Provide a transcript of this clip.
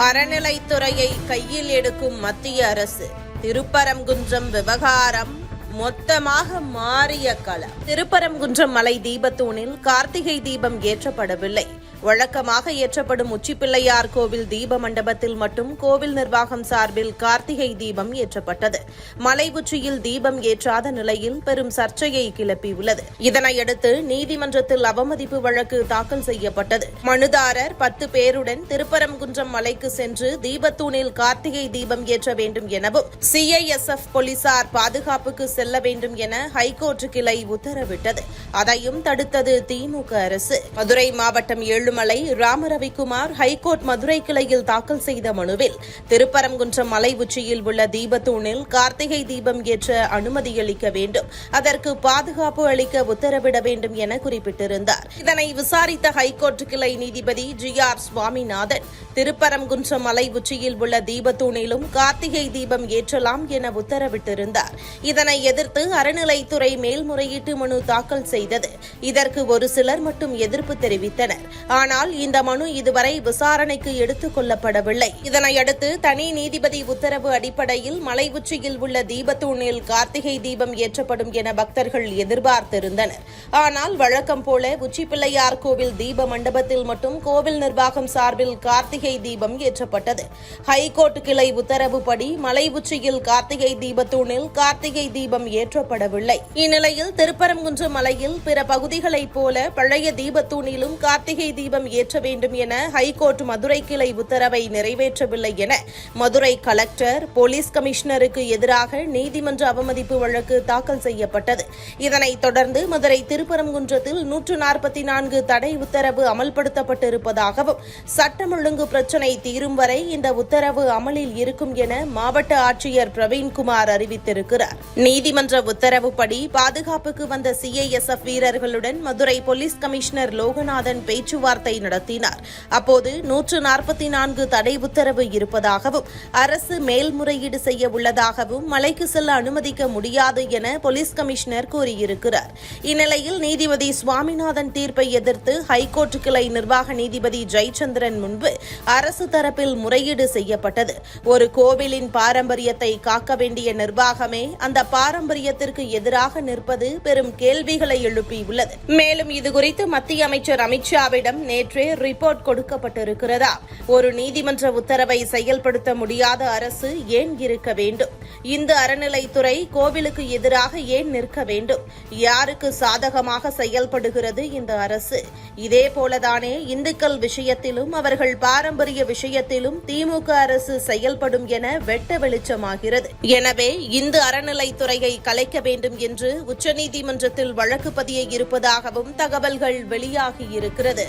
அறநிலைத்துறையை கையில் எடுக்கும் மத்திய அரசு. திருப்பரங்குன்றம் விவகாரம் மொத்தமாக மாறிய களம் திருப்பரங்குன்றம் மலை தீபத்தூணில் கார்த்திகை தீபம் ஏற்றப்படவில்லை. வழக்கமாக ஏற்றப்படும் உச்சிப்பிள்ளையார் கோவில் தீப மண்டபத்தில் மட்டும் கோவில் நிர்வாகம் சார்பில் கார்த்திகை தீபம் ஏற்றப்பட்டது. மலை உச்சியில் தீபம் ஏற்றாத நிலையில் பெரும் சர்ச்சையை கிளப்பியுள்ளது. இதனையடுத்து நீதிமன்றத்தில் அவமதிப்பு வழக்கு தாக்கல் செய்யப்பட்டது. மனுதாரர் பத்து பேருடன் திருப்பரங்குன்றம் மலைக்கு சென்று தீபத்தூணில் கார்த்திகை தீபம் ஏற்ற வேண்டும் எனவும் சிஐஎஸ்எஃப் போலீசார் பாதுகாப்புக்கு செல்ல வேண்டும் என ஹைகோர்ட் கிளை உத்தரவிட்டது. அதையும் தடுத்தது திமுக அரசு. மதுரை மாவட்டம் ஏழுமலை ராமரவிக்குமார் ஹைகோர்ட் மதுரை கிளையில் தாக்கல் செய்த மனுவில் திருப்பரங்குன்றம் மலை உச்சியில் உள்ள தீபத்தூணில் கார்த்திகை தீபம் ஏற்ற அனுமதியளிக்க வேண்டும். அதற்கு பாதுகாப்பு அளிக்க உத்தரவிட வேண்டும் என குறிப்பிட்டிருந்தார். இதனை விசாரித்த ஹைகோர்ட் கிளை நீதிபதி ஜி ஆர் சுவாமிநாதன் திருப்பரங்குன்றம் மலை உச்சியில் உள்ள தீபத்தூணிலும் கார்த்திகை தீபம் ஏற்றலாம் என உத்தரவிட்டிருந்தார். இதனை எதிர்த்து அறநிலைத்துறை மேல்முறையீட்டு மனு தாக்கல் செய்தது. இதற்கு ஒரு சிலர் மட்டும் எதிர்ப்பு தெரிவித்தனர். ஆனால் இந்த மனு இதுவரை விசாரணைக்கு எடுத்துக் கொள்ளப்படவில்லை. இதனையடுத்து தனி நீதிபதி உத்தரவு அடிப்படையில் மலை உச்சியில் உள்ள தீபத்தூணில் கார்த்திகை தீபம் ஏற்றப்படும் என பக்தர்கள் எதிர்பார்த்திருந்தனர். ஆனால் வழக்கம் போல உச்சிப்பிள்ளையார் கோவில் தீப மண்டபத்தில் மட்டும் கோவில் நிர்வாகம் சார்பில் கார்த்திகை தீபம் ஏற்றப்பட்டது. ஹைகோர்ட் கிளை உத்தரவுப்படி மலை உச்சியில் கார்த்திகை தீபத்தூணில் கார்த்திகை தீபம் ஏற்றப்படவில்லை. இந்நிலையில் திருப்பரங்குன்றம் மலையில் பிற பகுதிகளைப் போல பழைய தீபத்தூணிலும் கார்த்திகை தீபம் ஏற்ற வேண்டும் என ஹைகோர்ட் மதுரை கிளை உத்தரவை நிறைவேற்றவில்லை என மதுரை கலெக்டர் போலீஸ் கமிஷனருக்கு எதிராக நீதிமன்ற அவமதிப்பு வழக்கு தாக்கல் செய்யப்பட்டது. இதனைத் தொடர்ந்து மதுரை திருப்பரங்குன்றத்தில் நூற்று நாற்பத்தி நான்கு தடை உத்தரவு அமல்படுத்தப்பட்டிருப்பதாகவும் சட்டம் ஒழுங்கு பிரச்சினை தீரும் வரை இந்த உத்தரவு அமலில் இருக்கும் என மாவட்ட ஆட்சியர் பிரவீன்குமார் அறிவித்திருக்கிறார். நீதிமன்ற உத்தரவுப்படி பாதுகாப்புக்கு வந்த சிஐஎஸ்எஃப் வீரர்களுடன் மதுரை போலீஸ் கமிஷனர் லோகநாதன் பேச்சுவார்த்தை நடத்தினார். அப்போது நூற்று நாற்பத்தி நான்கு தடை உத்தரவு இருப்பதாகவும் அரசு மேல்முறையீடு செய்ய உள்ளதாகவும் மலைக்கு செல்ல அனுமதிக்க முடியாது என போலீஸ் கமிஷனர் கூறியிருக்கிறார். இந்நிலையில் நீதிபதி சுவாமிநாதன் தீர்ப்பை எதிர்த்து ஹைகோர்ட் கிளை நிர்வாக நீதிபதி ஜெயச்சந்திரன் முன்பு அரசு தரப்பில் முறையீடு செய்யப்பட்டது. ஒரு கோவிலின் பாரம்பரியத்தை காக்க வேண்டிய நிர்வாகமே அந்த பாரம்பரியத்திற்கு எதிராக நிற்பது பெரும் கேள்விகளை எழுப்பியுள்ளது மேலும் இதுகுறித்து மத்திய அமைச்சர் அமித்ஷாவிடம் நேற்றே ரிப்போர்ட் கொடுக்கப்பட்டிருக்கிறதா? ஒரு நீதிமன்ற உத்தரவை செயல்படுத்த முடியாத அரசு ஏன் இருக்க வேண்டும்? இந்து அறநிலைத்துறை கோவிலுக்கு எதிராக ஏன் நிற்க வேண்டும்? யாருக்கு சாதகமாக செயல்படுகிறது இந்த அரசு? இதேபோலதானே இந்துக்கள் விஷயத்திலும் அவர்கள் பாரம்பரிய விஷயத்திலும் திமுக அரசு செயல்படும் என வெட்ட வெளிச்சமாகிறது. எனவே இந்து அறநிலைத்துறையை கலைக்க வேண்டும் என்று உச்சநீதிமன்றத்தில் வழக்கு பதிய இருப்பதாகவும் தகவல்கள் வெளியாகியிருக்கிறது